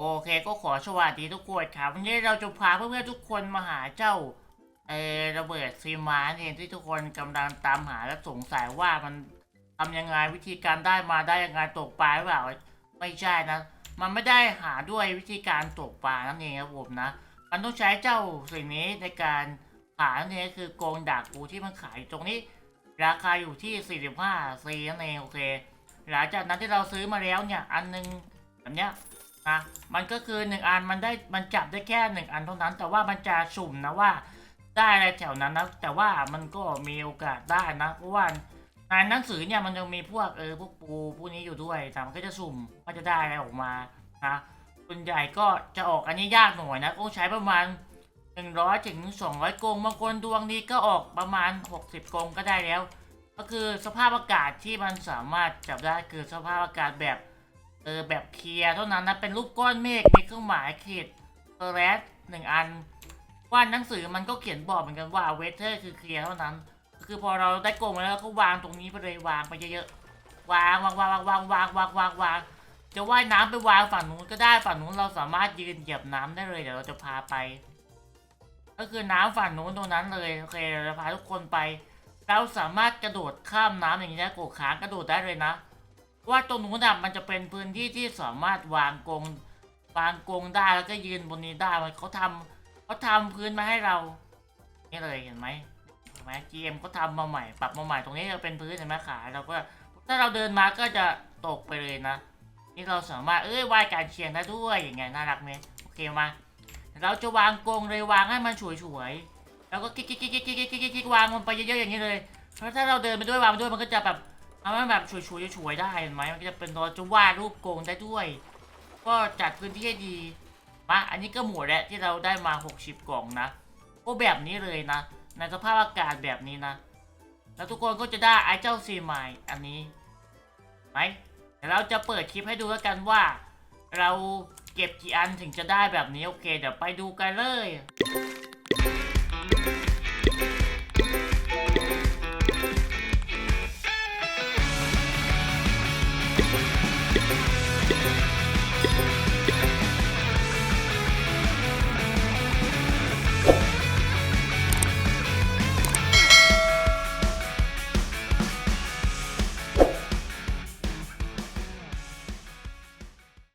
โอเคก็ขอสวัสดีทุกคนครับ วันนี้เราจะพาเพื่อนๆทุกคนมาหาเจ้าเออระเบิดซีมาร์เองที่ทุกคนกำลังตามหาและสงสัยว่ามันทำยังไงวิธีการได้มาได้ยังไงตกปลาหรือเปล่าไม่ใช่นะ มันไม่ได้หาด้วยวิธีการตกปลานั่นเองครับผมนะ มันต้องใช้เจ้าสิ่งนี้ในการหานั่นเองคือโกงดากปูที่มันขายตรงนี้ ราคาอยู่ที่ 45ซีนั่นเองโอเค หลังจากนั้นที่เราซื้อมาแล้วเนี่ยอันหนึงแบบเนี้ย นะมันก็คือหนึ่งอันมันได้มันจับได้แค่หนึ่งอันเท่านั้น แต่ว่ามันจะสุ่มนะว่า ได้อะไรแถวนั้นนะแต่ว่ามันก็มีโอกาสได้นะเพราะว่าในหนังสือเนี่ยมันยังมีพวกเออพวกปูพวกนี้อยู่ด้วยแต่มันก็จะสุ่มว่าจะได้อะไรออกมานะส่วนใหญ่ก็จะออกอันนี้ยากหน่อยนะต้องใช้ประมาณ100ถึง200กงบางคนดวงดีก็ออกประมาณ 60กงก็ได้แล้ว ก็คือสภาพอากาศที่มันสามารถจับได้คือสภาพอากาศแบบ ออแบบเคลียร์เท่านั้นนะเป็นรูปก้อนเมฆมีเครื่องหมายขีดเออแรสหนึ่งอันว่าหนังสือมันก็เขียนบอกเหมือนกันว่าเวเทอร์คือเคลียร์เท่านั้น คือพอเราได้กรงมแล้วก็วางตรงนี้ไปเลยวางไปเยอะๆวางวางวางวางวางวางวางวางจะว่ายน้ำไปวางฝั่งนู้นก็ได้ฝั่งนู้นเราสามารถยืนเหยียบน้ำได้เลยเดี๋ยวเราจะพาไป ก็คือน้ำฝั่งนู้นตรงนั้นเลยโอเคเราจะพาทุกคนไป เราสามารถกระโดดข้ามน้ำอย่างนี้ได้โกขางกระโดดได้เลยนะ ว่าตรงนู้นน่ะมันจะเป็นพื้นที่ที่สามารถวางกรงวางกรงได้แล้วก็ยืนบนนี้ได้มันเขาทำเขาทำพื้นมาให้เรานี่เลยเห็นไหมเห็นไหม GM เขาทำมาใหม่ ปรับมาใหม่ตรงนี้จะเป็นพื้นเห็นไหมขาเราก็ถ้าเราเดินมาก็จะตกไปเลยนะ นี่เราสามารถเอ้ยว่ายการเชียงได้ด้วยอย่างเงี้ยน่ารักไหมโอเคมาเราจะวางกรงเลยวางให้มันสวยๆแล้วก็กิ๊กกิ๊กกิ๊กกิ๊กกิ๊กกิ๊กคิกวางมันไปเยอะๆอย่างนี้เลยเพราะถ้าเราเดินไปด้วยวางไปด้วยมันก็จะแบบ ทำให้แบบสวยๆสวยๆได้เห็นไหมมันก็จะเป็นเราจะวาดรูปโกงได้ด้วย ก็จัดพื้นที่ให้ดีมาอันนี้ก็หมดแล้วที่เราได้มา 60 กล่องนะก็แบบนี้เลยนะ ในสภาพอากาศแบบนี้นะ แล้วทุกคนก็จะได้ไอ้เจ้าซีไมล์อันนี้ไหมเดี๋ยวเราจะเปิดคลิปให้ดูแล้วกันว่า เราเก็บกี่อันถึงจะได้แบบนี้โอเค เดี๋ยวไปดูกันเลย Yeah.